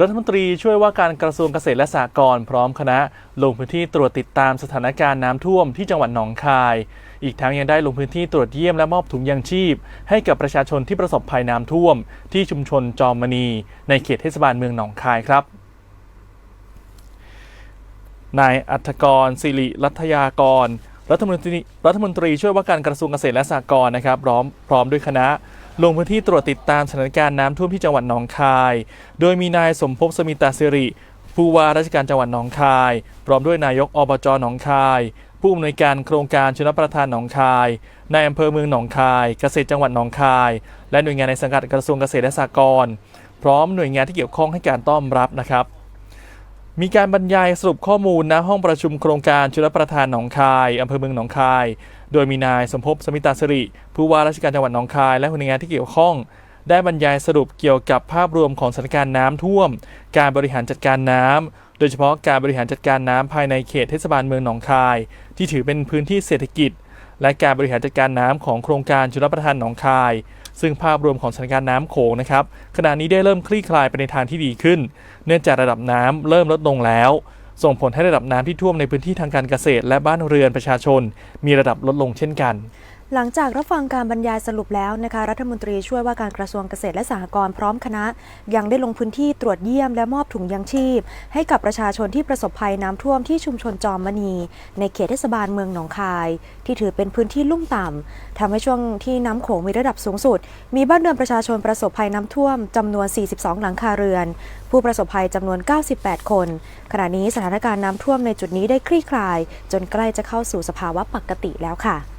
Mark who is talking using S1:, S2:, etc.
S1: รัฐมนตรีช่วยว่าการกระทรวงเกษตรและสหกรณ์พร้อมคณะ ลงพื้นที่ตรวจติดตามสถานการณ์น้ำท่วมที่จังหวัดหนองคาย อีกทั้งยังได้ลงพื้นที่ตรวจเยี่ยมและมอบถุงยางชีพ ให้กับประชาชนที่ประสบภัยน้ำท่วม ที่ชุมชนจอมมณี ในเขตเทศบาลเมืองหนองคายครับนายอัธกรศิริรัตยากร รัฐมนตรีรัฐมนตรีช่วยว่าการกระทรวงเกษตรและสหกรณ์นะครับพร้อมพร้อมด้วยคณะ ลงพื้นที่ตรวจติดตามสถานการณ์น้ำท่วมที่จังหวัดหนองคาย โดยมีนายสมภพสมิตาสิริผู้ว่าราชการจังหวัดหนองคาย พร้อมด้วยนายกอบจหนองคาย ผู้อำนวยการโครงการชนประทานหนองคายนายอำเภอเมืองหนองคาย เกษตรจังหวัดหนองคาย และหน่วยงานในสังกัดกระทรวงเกษตรและสหกรณ์พร้อมหน่วยงานที่เกี่ยวข้องให้การต้อนรับนะครับ มีการบรรยายสรุปข้อมูลณห้องประชุมโครงการชลประทานหนองคายอำเภอเมืองหนองคาย โดยมีนายสมภพสมิตาสิริ ผู้ว่าราชการจังหวัดหนองคาย และหน่วยงานที่เกี่ยวข้อง ได้บรรยายสรุปเกี่ยวกับภาพรวมของสถานการณ์น้ำท่วม การบริหารจัดการน้ำโดยเฉพาะการบริหารจัดการน้ำภายในเขตเทศบาลเมืองหนองคาย ที่ถือเป็นพื้นที่เศรษฐกิจ และการบริหารจัดการน้ำของโครงการชลประทานหนองคาย ซึ่งภาพรวมของสถานการณ์น้ำโขงนะครับขณะนี้ได้เริ่มคลี่คลายไปในทางที่ดีขึ้น เนื่องจากระดับน้ำเริ่มลดลงแล้ว ส่งผลให้ระดับน้ำที่ท่วมในพื้นที่ทางการเกษตร และบ้านเรือนประชาชน มีระดับลดลงเช่นกัน
S2: หลังจากรับฟังการบรรยายสรุปแล้วนะคะ รัฐมนตรีช่วยว่าการกระทรวงเกษตรและสหกรณ์พร้อมคณะ ยังได้ลงพื้นที่ตรวจเยี่ยมและมอบถุงยางชีพ ให้กับประชาชนที่ประสบภัยน้ำท่วมที่ชุมชนจอมมณี ในเขตเทศบาลเมืองหนองคาย ที่ถือเป็นพื้นที่ลุ่มต่ำทำให้ช่วงที่น้ำโขงมีระดับสูงสุด มีบ้านเรือนประชาชนประสบภัยน้ำท่วมจำนวน 42 หลังคาเรือน ผู้ประสบภัยจำนวน 98 คน ขณะนี้สถานการณ์น้ำท่วมในจุดนี้ได้คลี่คลาย จนใกล้จะเข้าสู่สภาวะปกติแล้วค่ะ